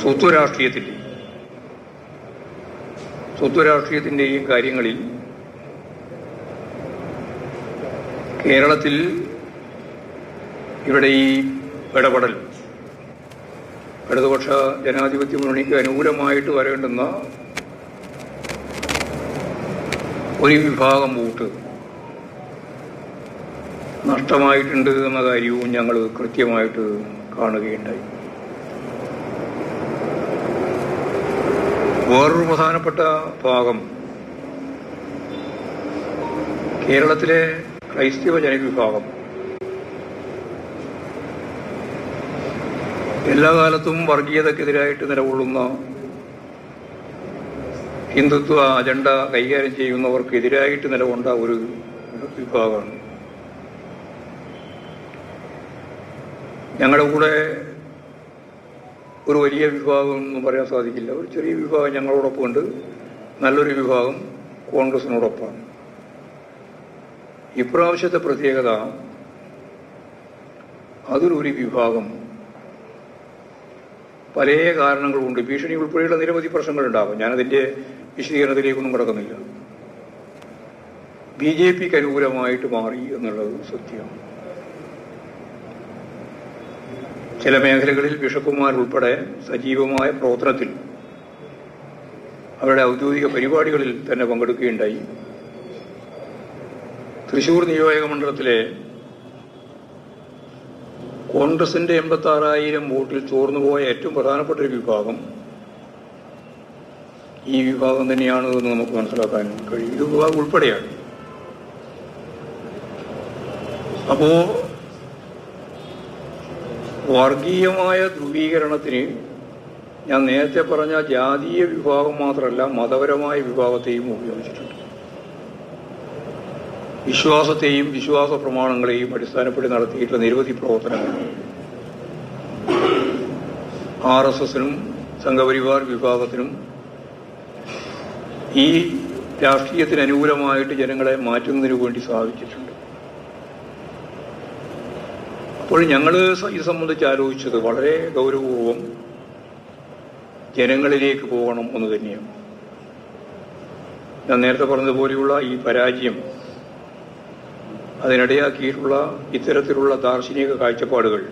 സ്വത്വ രാഷ്ട്രീയത്തിന്റെ കാര്യങ്ങളിൽ കേരളത്തിൽ ഇവിടെ ഈ ഇടപെടൽ ഇടതുപക്ഷ ജനാധിപത്യ മുന്നണിക്ക് അനുകൂലമായിട്ട് വരേണ്ടുന്ന ഒരു വിഭാഗം വോട്ട് നഷ്ടമായിട്ടുണ്ട് എന്ന കാര്യവും ഞങ്ങൾ കൃത്യമായിട്ട് കാണുകയുണ്ടായി. വേറൊരു പ്രധാനപ്പെട്ട ഭാഗം. കേരളത്തിലെ ക്രൈസ്തവ ജനവിഭാഗം. എല്ലാ കാലത്തും വർഗീയതക്കെതിരായിട്ട് നിലകൊള്ളുന്ന ഹിന്ദുത്വ അജണ്ട കൈകാര്യം ചെയ്യുന്നവർക്കെതിരായിട്ട് നിലകൊണ്ട ഒരു വിഭാഗമാണ്. ഞങ്ങളുടെ കൂടെ ഒരു വലിയ വിഭാഗം ഒന്നും പറയാൻ സാധിക്കില്ല. ഒരു ചെറിയ വിഭാഗം ഞങ്ങളോടൊപ്പം ഉണ്ട്. നല്ലൊരു വിഭാഗം കോൺഗ്രസിനോടൊപ്പമാണ്. ഇപ്രാവശ്യത്തെ പ്രത്യേകത അതിലൊരു വിഭാഗം പല കാരണങ്ങൾ കൊണ്ട് ഭീഷണി ഉൾപ്പെടെയുള്ള നിരവധി പ്രശ്നങ്ങളുണ്ടാകും. ഞാനതിന്റെ വിശദീകരണത്തിലേക്കൊന്നും കടക്കുന്നില്ല. ബി ജെ പിക്ക് അനുകൂലമായിട്ട് മാറി എന്നുള്ളത് സത്യമാണ് ചില മേഖലകളിൽ ബിഷപ്പുമാർ ഉൾപ്പെടെ സജീവമായ പ്രവർത്തനത്തിൽ അവരുടെ ഔദ്യോഗിക പരിപാടികളിൽ തന്നെ പങ്കെടുക്കുകയുണ്ടായി. തൃശൂർ നിയോജക മണ്ഡലത്തിലെ കോൺഗ്രസിന്റെ എൺപത്തി ആറായിരം വോട്ടിൽ ചോർന്നുപോയ ഏറ്റവും പ്രധാനപ്പെട്ട ഒരു വിഭാഗം ഈ വിഭാഗം തന്നെയാണ് എന്ന് നമുക്ക് മനസ്സിലാക്കാൻ കഴിയും. ഇത് വിഭാഗം ഉൾപ്പെടെയാണ്. അപ്പോ വർഗീയമായ ധ്രുവീകരണത്തിന് ഞാൻ നേരത്തെ പറഞ്ഞ ജാതീയ വിഭാഗം മാത്രമല്ല മതപരമായ വിഭാഗത്തെയും ഉപയോഗിച്ചിട്ടുണ്ട്. വിശ്വാസത്തെയും വിശ്വാസ പ്രമാണങ്ങളെയും അടിസ്ഥാനപ്പെടുത്തി നടത്തിയിട്ടുള്ള നിരവധി പ്രവർത്തനങ്ങൾ. ആർ എസ് എസിനും സംഘപരിവാർ വിഭാഗത്തിനും ഈ രാഷ്ട്രീയത്തിന് അനുകൂലമായിട്ട് ജനങ്ങളെ മാറ്റുന്നതിനു വേണ്ടി സാധിച്ചിട്ടുണ്ട്. അപ്പോൾ ഞങ്ങൾ ഇത് സംബന്ധിച്ച് ആലോചിച്ചത് വളരെ ഗൗരവപൂർവം ജനങ്ങളിലേക്ക് പോകണം എന്ന് തന്നെയാണ്. ഞാൻ നേരത്തെ പറഞ്ഞതുപോലെയുള്ള ഈ പരാജയം അതിനിടയാക്കിയിട്ടുള്ള ഇത്തരത്തിലുള്ള ദാർശനിക കാഴ്ചപ്പാടുകൾ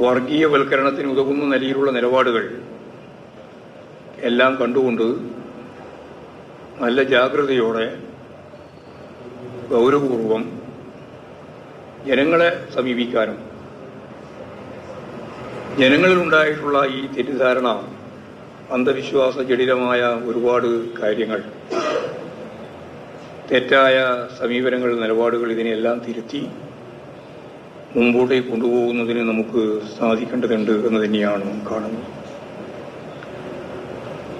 വർഗീയവൽക്കരണത്തിന് ഉതകുന്ന നിലയിലുള്ള നിലപാടുകൾ എല്ലാം കണ്ടുകൊണ്ട് നല്ല ജാഗ്രതയോടെ ഗൗരവപൂർവം ജനങ്ങളെ സമീപിക്കാനും ജനങ്ങളിലുണ്ടായിട്ടുള്ള ഈ തെറ്റിദ്ധാരണ അന്ധവിശ്വാസ ജടിലമായ ഒരുപാട് കാര്യങ്ങൾ തെറ്റായ സമീപനങ്ങൾ നിലപാടുകൾ ഇതിനെല്ലാം തിരുത്തി മുമ്പോട്ടേക്ക് കൊണ്ടുപോകുന്നതിന് നമുക്ക് സാധിക്കേണ്ടതുണ്ട് എന്ന് തന്നെയാണ് കാണുന്നത്.